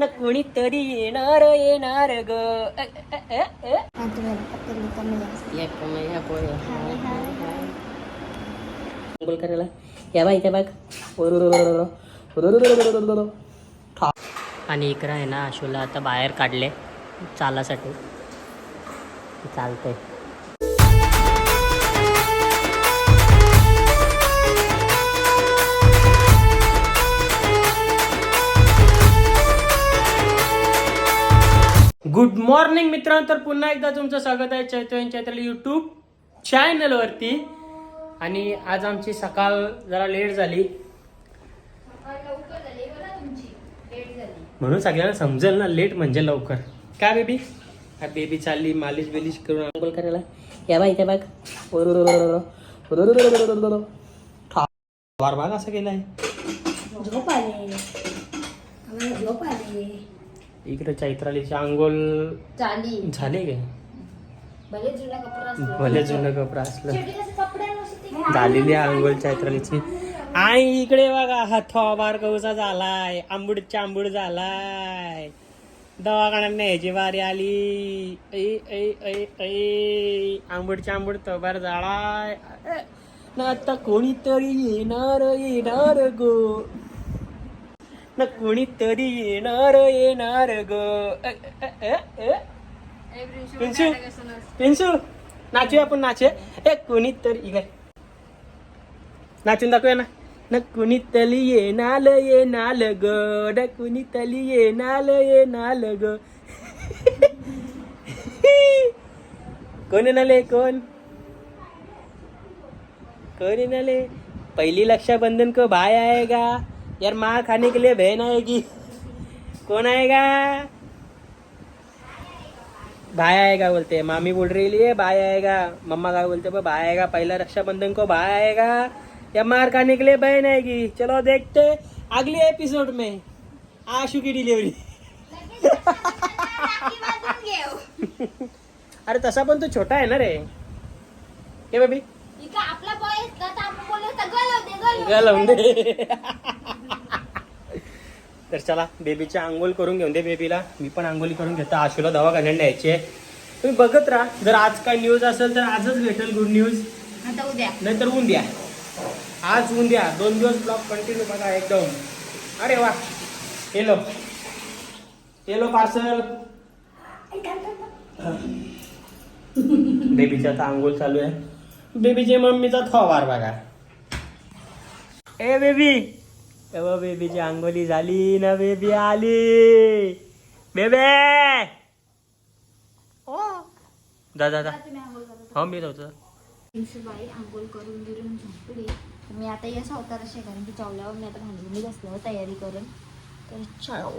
न कोणीतरी येणार येणार ग. अ, अ, अ, अ. एक मैया पोहे. बोल करायला या बा इथे बघ ठा. आणि इकडं आहे ना आशूला आता बाहेर काढले चालासाठी. चालतंय. गुड मॉर्निंग मित्रांनो. तर पुन्हा एकदा तुमचं स्वागत आहे चैतन्य चैत्र यूट्यूब चॅनलवरती आणि आज आमची सकाळ जरा लेट झाली. म्हणून सगळ्यांना समजेल ना लेट म्हणजे लवकर. काय बेबी हा बेबी चालली मालिश बिलिश करून अंघोळ करायला. या बा इथे बघ वार भाग असं झोप आले. झोप आले. इकडे चैत्रालीची आंघोळ झाली. काय? भले जुना कपडा भले जुनं कपडा असलं. शेवटी कसं झालेली आंघोळ चैत्रालीची. आई इकडे बघा हा थोबार कवसा झालाय. आंबूड चांबूड झालाय. दवाखान्यात न्यायची बारी आली. ऐ ऐ ऐ ऐ. आंबूड चांबूड थोबार झालाय. न आता कोणीतरी येणार येणार गो. न कोणीतरी येणार येणार ग. पिंचू पिंचू नाचूया आपण नाचे ए कोणीतरी इकडे नाचून दाखवूया ना. न कुणीतरी येनाल येनाल ग. न कुणीतरी येनाल येनाल ग. कोण येणाले कोण? कोण येणाले पहली रक्षाबंधन को भाई आएगा. यार माँ खाने के लिए बहन आएगी। कौन आएगा? भाई आएगा बोलते हैं। मामी बोल रही है भाई आएगा। मम्मा का बोलते भाई आएगा पहला रक्षाबंधन को भाई आएगा। या मार खाने के लिए बहन आएगी। चलो देखते अगले एपिसोड में। आशु की डिलीवरी अरे तसा पण तो छोटा आहे ना रे। हे बेबी। आपला बॉय आपण बोललो तर गलव दे लावून दे। तर चला बेबीची आंघोळ करून घेऊन दे बेबीला. मी पण आंघोळी करून घेतो. आशूला दवाखान्यात न्यायची आहे. तुम्ही बघत राहा. जर आज काय न्यूज असेल तर आजच भेटेल गुड न्यूज आता उद्या नाहीतर ऊन द्या. आज ऊन द्या. दोन दिवस ब्लॉक कंटिन्यू बघा एकदम. अरे वा. येलो येलो पार्सल बेबीचा आता आंघोळ चालू आहे. बेबीच्या मम्मीचा थोवार बघा. ए बेबी. तेव्हा बेबीची आंघोळी झाली ना बेबी आली. बेबे! ओ! जा जा जा. हो मी जाऊ बाई आंघोळ करून बिरून झोपली. तर मी आता येस होता असे कारण की चावल्यावर मी आता भांडी घासल्यावर तयारी करून. तर चलो.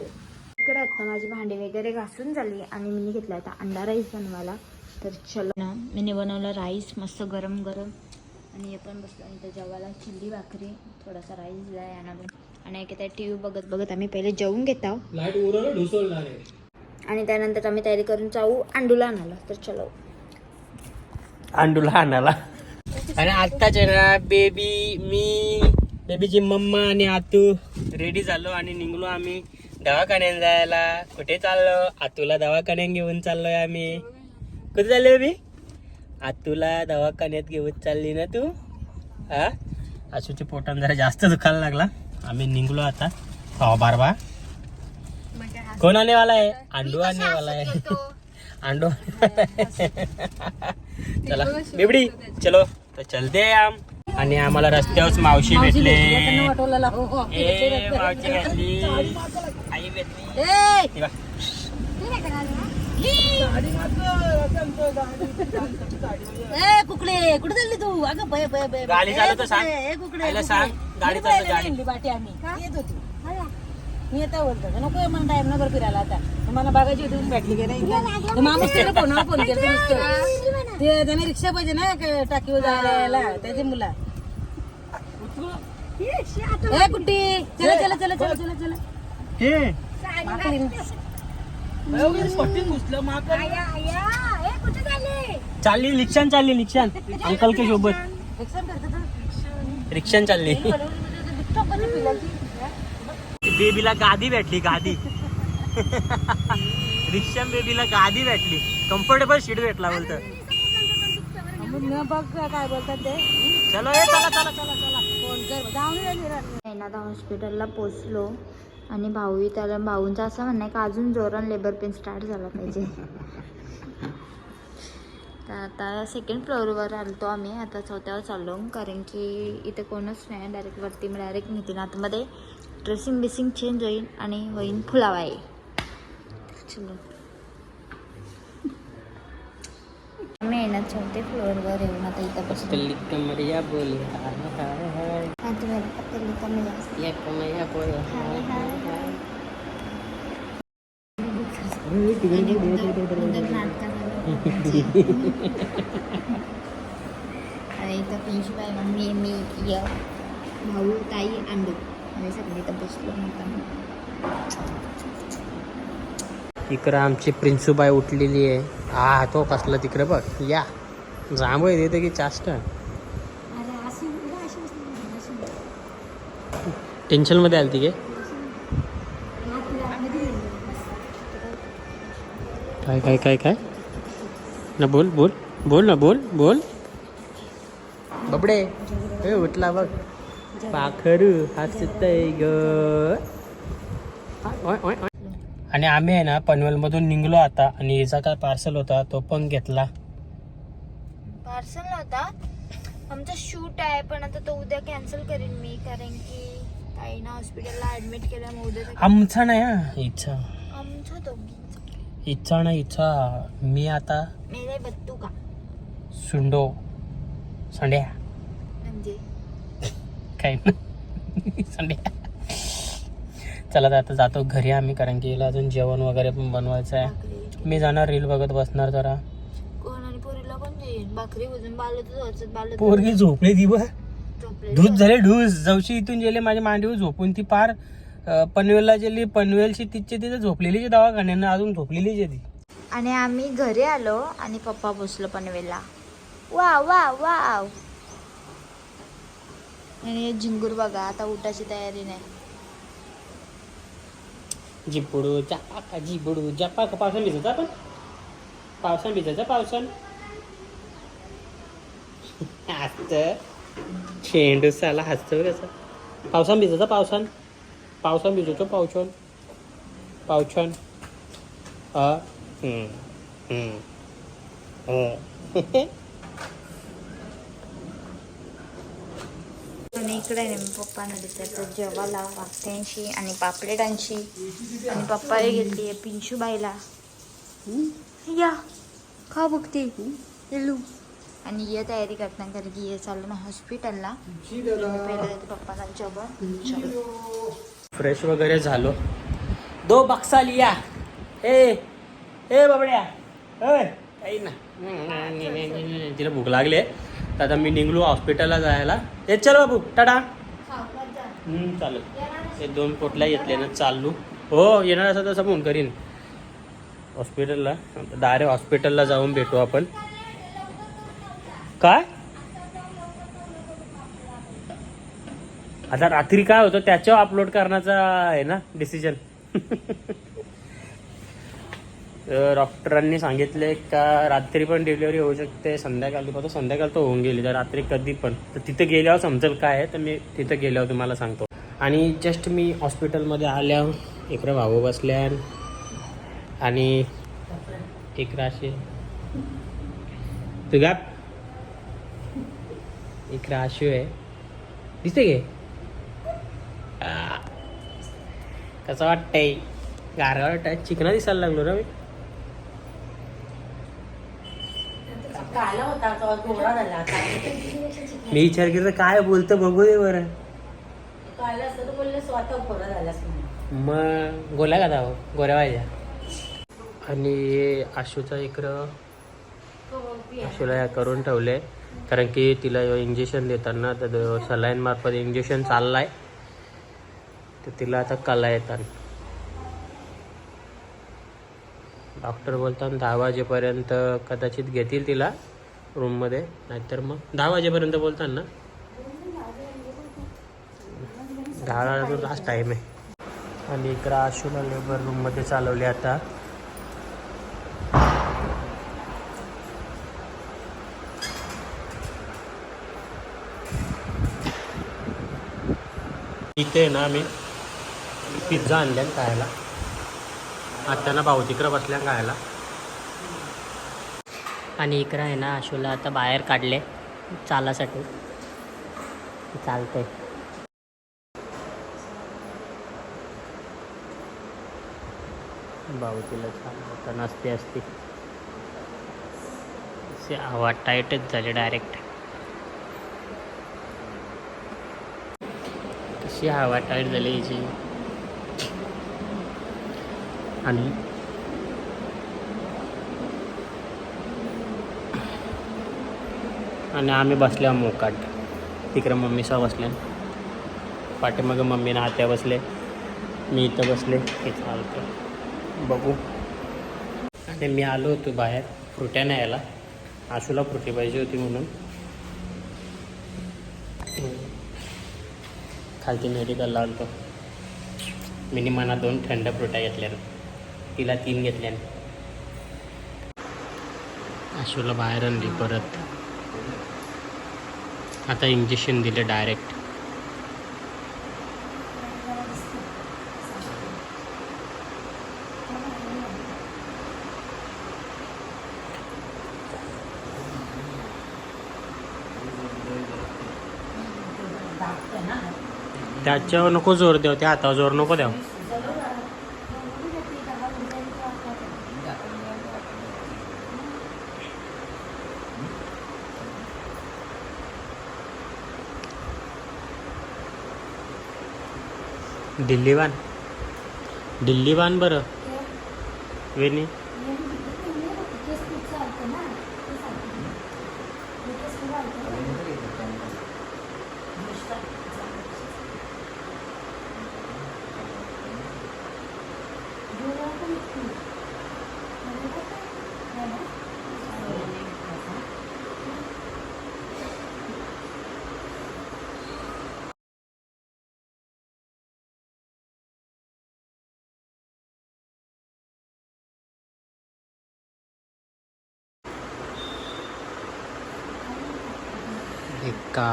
इकडे आता माझी भांडी वगैरे घासून झाली आणि मी घेतला आता अंडा राईस बनवायला. तर चलो. ना मी बनवला राईस मस्त गरम गरम आणि हे पण बसलो आणि त्या जेवायला चिल्ली भाकरी थोडासा राईस जाय आणि आणि एक टी व्ही बघत बघत आम्ही पहिले जेवून घेत आहोत. आणि त्यानंतर आम्ही तयारी करून जाऊ अंडूला आणायला. तर चलो. अंडूला आणाला आणि आत्ताच ना बेबी मी बेबीची मम्मा आणि आतू रेडी झालो आणि निघलो आम्ही दवाखान्यात जायला. कुठे चाललो? आतूला दवाखान्यात घेऊन चाललोय आम्ही. कुठे चालले बेबी आतूला दवाखान्यात घेऊन चालली ना तू? हा? आसूच्या पोटात जरा जास्त दुखायला लागला. आम्ही निघलो आता. हो बारबा कौन आने वाला है अंडू आने वाला है अंडू. चला. बेबडी चलो. तर चलते हम आणि आम्हाला रस्त्यावर मावशी भेटले. ए, मावशी भेटली. आई भेटली. हे. कुकडे कुठे चालली तू? अगं बय बय बय गाडी चालवतो सांग. आईला सांग. गाडी चालवतो गाडी. बाटी आम्ही. येत होती. मी येता बोलतो नको ये मला टाइम नगर फिरायला आता. मला बघायची होती तुम्ही भेटली की नाही तर माणूस त्याला फोनवर फोन केला ते त्याने रिक्षा पाहिजे ना क- टाकीवर जायला यायला त्याची मुला. ए कुट्टी चला चला चला चला चला चला. हे. चालली? रिक्षान चालली रिक्षान अंकल के सोबत. रिक्षान चालली. बेबीला गादी भेटली गादी. रिक्षा बेबीला गादी भेटली. कम्फर्टेबल सीट भेटला बोलत. मग न बघ काय बोलतात ते. चलो ये चला चला चला चला. फोन कर. जाऊन राहिली रा- नैनादा हॉस्पिटलला पोचलो आणि भाऊ त्याला भाऊंचं असं म्हणणं आहे का अजून जोरान लेबर पेन स्टार्ट झाला पाहिजे. तर आता सेकंड फ्लोअरवर आलतो आम्ही. आता चौथ्यावर चाललो. कारण की इथे कोणच नाही. डायरेक्ट वरती मी डायरेक्ट निघते आतमध्ये ड्रेसिंग बिसिंग चेंज होईल आणि होईन फुलावाई चलो. मी येणार चौथे फ्लोअरवर येऊन आता इथं बसतो कमरिया बोली. हा कमरिया. बोली. आणि इथं पिंशबाई मम्मी मी य भाऊ ताई अंडू आणि सगळे इथं बसलो इकडं आमची प्रिन्सूबाई उठलेली आहे. हा तो कसला तिकडे बघ. या. जांभळ देते की चाष्ट? टेन्शनमध्ये आली ती काय काय काय काय? ना बोल बोल बोल ना बोल बोल. बबडे ए उठला बघ. पाखरू हसतय ग. ओय, ओय, ओय. आणि आम्ही आहे ना पनवेलमधून निघलो आता. आणि याचा काय पार्सल होता तो पण घेतला. पार्सल नव्हता. आमचा शूट आहे पण आता तो उद्या कॅन्सल करेन मी कारण की ताईना हॉस्पिटलला ऍडमिट केल्यामुळे उद्या आमचा नाही हा. इच्छा आमचा दोघींचा इच्छा नाही इच्छा मी आता मेरे बत्तू का? सुंडो संड्या. म्हणजे काय संड्या. चला तर आता जातो घरी आम्ही कारण की हिला अजून जेवण वगैरे पण बनवायचं आहे मी जाणार रील बघत बसणार जरा. कोण आणि पोरीला कोण भाकरी बालत बालत पोरगी झोपली धूत झाले ढूस. जवशी इथून गेले माझ्या मांडीवर झोपून ती पार. पनवेलला गेली पनवेलची तिचे तिथे झोपलेली दवाखान्यानं अजून झोपलेलीच आहे ती. आणि आम्ही घरी आलो आणि पप्पा बसलो पनवेलला. वा वा वाव. आणि हे झिंगूर बघा आता उठाची तयारी नाही. जिबुडू जापाका जिबुडू जापाका पावसान भिजायचा आपण. पावसान भिजायचा पावसान. हसत शेंडू साला हसतो कसं. पावसान भिजायचा पावसान. पावसान भिजवतो पावछोन. पावछोन. आणि इकडे आहे ना मी पप्पांना दिसतो जेवाला वाट्यांशी आणि पापलेटांशी आणि पप्पाला घेतली आहे पिंशूबाईला. या खा बघते येलू आणि ये तयारी करताना कारण की ये चाललं ना हॉस्पिटलला पहिलं पप्पाला जेवण. चलो. फ्रेश वगैरे झालो. दो बक्सा लिया. ए ए बाबड्या. ओय, काही ना. तिला भूक लागली. आहे तर आता मी निघलो हॉस्पिटलला जायला. ए चल बाबू टाटा. चालेल. हे दोन पोटल्या घेतले ना चाललो हो येणार असं तसं फोन करीन. हॉस्पिटलला. डायरेक्ट हॉस्पिटलला जाऊन भेटू आपण. काय? आता रात्री काय होतं त्याच्यावर अपलोड करण्याचा आहे ना डिसिजन डॉक्टरांनी सांगितले का रात्री पण डिलिव्हरी होऊ शकते संध्याकाळी पाहतो संध्याकाळ तर होऊन गेली तर रात्री कधी पण. तर तिथे गेल्यावर समजेल काय आहे तर मी तिथे गेल्यावर तुम्हाला सांगतो. आणि जस्ट मी हॉस्पिटलमध्ये आल्यावर इकडे भाऊ बसल्या आणि इकडं असे तुझ्या इकडं आशू आहे. दिसते घे कसं वाटतंय? गारगा वाटत चिकना दिसायला लागलो ना मी. काला होता तो गोरा झाला आता. मी विचार केला काय बोलतं बघू दे बरं. काला असतं तर बोलले स्वतः गोरा झालास म्हणून. मग गोल्या का दाव गोऱ्या पाहिजे. आणि हे आशूचा इकडं आशूला या करून ठेवले कारण की तिला इंजेक्शन देताना तर सलाईन मार्फत इंजेक्शन चाललाय. तर तिला आता कला येतात. डॉक्टर बोलतात दहा वाजेपर्यंत कदाचित घेतील तिला रूममध्ये नाहीतर मग दहा वाजेपर्यंत बोलतात ना. दहा लास्ट टाईम आहे. आणि इकडं आशूला लेबर रूममध्ये चालवले आता. इथे ना आम्ही. पिझ्झा आणल्यान खायला. आत्याला ना भाऊ तिकडं बसल्या खायला. आणि इकडं आहे ना आशूला आता बाहेर काढले चालासाठी. चालतंय. भाऊ तिला नसते असते. अशी हवा टाईटच झाली डायरेक्ट कशी हवा टाईट झाली याची आणि आणि आम्ही बसल्या मोकाट. तिकडे मम्मी सह बसल्या पाठीमागं मम्मीनं हात्या बसले. मी इथं बसले. हे चालतं बघू. आणि मी आलो होतो बाहेर. फ्रुट्या नाही यायला आशूला फ्रुटी पाहिजे होती म्हणून. खालती मेडिकलला आलो होतो मिनिमाना दोन थंड फ्रुट्या घेतल्या तिला तीन घेतल्या. आशूला बाहेर आणली परत. आता इंजेक्शन दिले डायरेक्ट त्याच्यावर नको जोर द्याव त्या हातावर जोर नको द्याव दिल्ली बाण दिल्ली बाण बरं वेणी. एका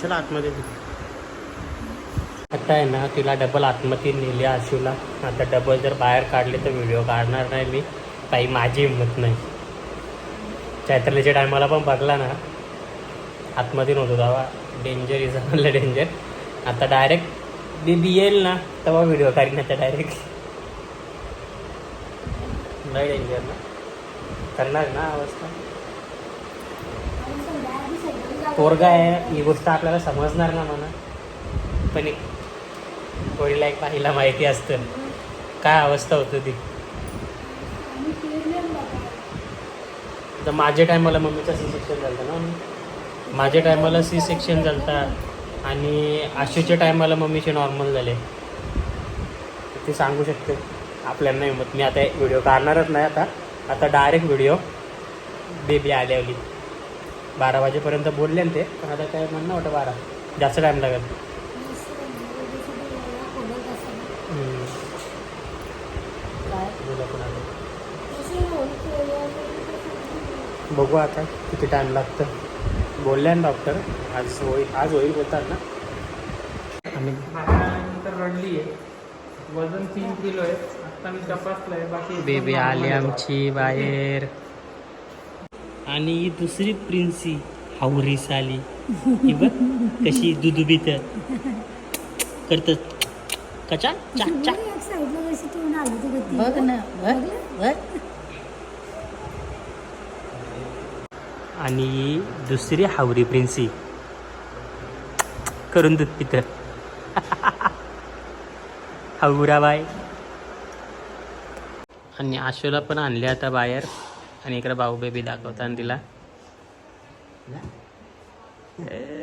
चला आतमध्ये आता आहे ना तिला डबल आतमध्ये नेली आशूला आता डबल जर बाहेर काढले तर व्हिडिओ काढणार नाही मी. काही माझी हिंमत नाही. चैत्रालीच्या टायमाला पण बघला ना. आतमध्ये नव्हतो दावा डेंजर इज म्हणलं डेंजर आता डायरेक्ट बेबी येईल ना तेव्हा व्हिडिओ काढीन आता डायरेक्ट नाही डेंजर ना. करणार ना अवस्था. पोरगा आहे ही गोष्ट आपल्याला समजणार ना म्हणा. पण एक वडील एक पाहिला माहिती असतं. काय अवस्था होती ती? तर माझ्या टायमाला मम्मीचं सी सेक्शन झालं ना माझ्या टायमाला सी सेक्शन झालं आणि आशूच्या टायमाला मम्मीचे नॉर्मल झाले. ते सांगू शकते? आपल्याला नाही मग मी आता व्हिडिओ काढणारच नाही आता. आता डायरेक्ट व्हिडिओ बेबी आल्यावली. बारा वाजेपर्यंत बोलले ना ते पण आता काय म्हणणं वाटतं बारा. जास्त टाईम लागेल. बघू आता किती टाईम लागतं. बोलले ना डॉक्टर आज होईल आज होईल बोलतात ना. आणि नंतर रडली आहे वजन तीन किलो आहे. आता मी तपासलंय बाकी बेबी आली. आमची बाहेर. आणि ही दुसरी प्रिन्सी हावरीस आली. ही बघ कशी दुधुबीत करत. कचा चाक चाक बघ ना बघ बघ. आणि दुसरी हावरी प्रिन्सी. करून दूध पित हावराबाई आणि आशोला पण आणले आता बाहेर. आणि इकडे भाऊ बेबी दाखवताना तिला. ए,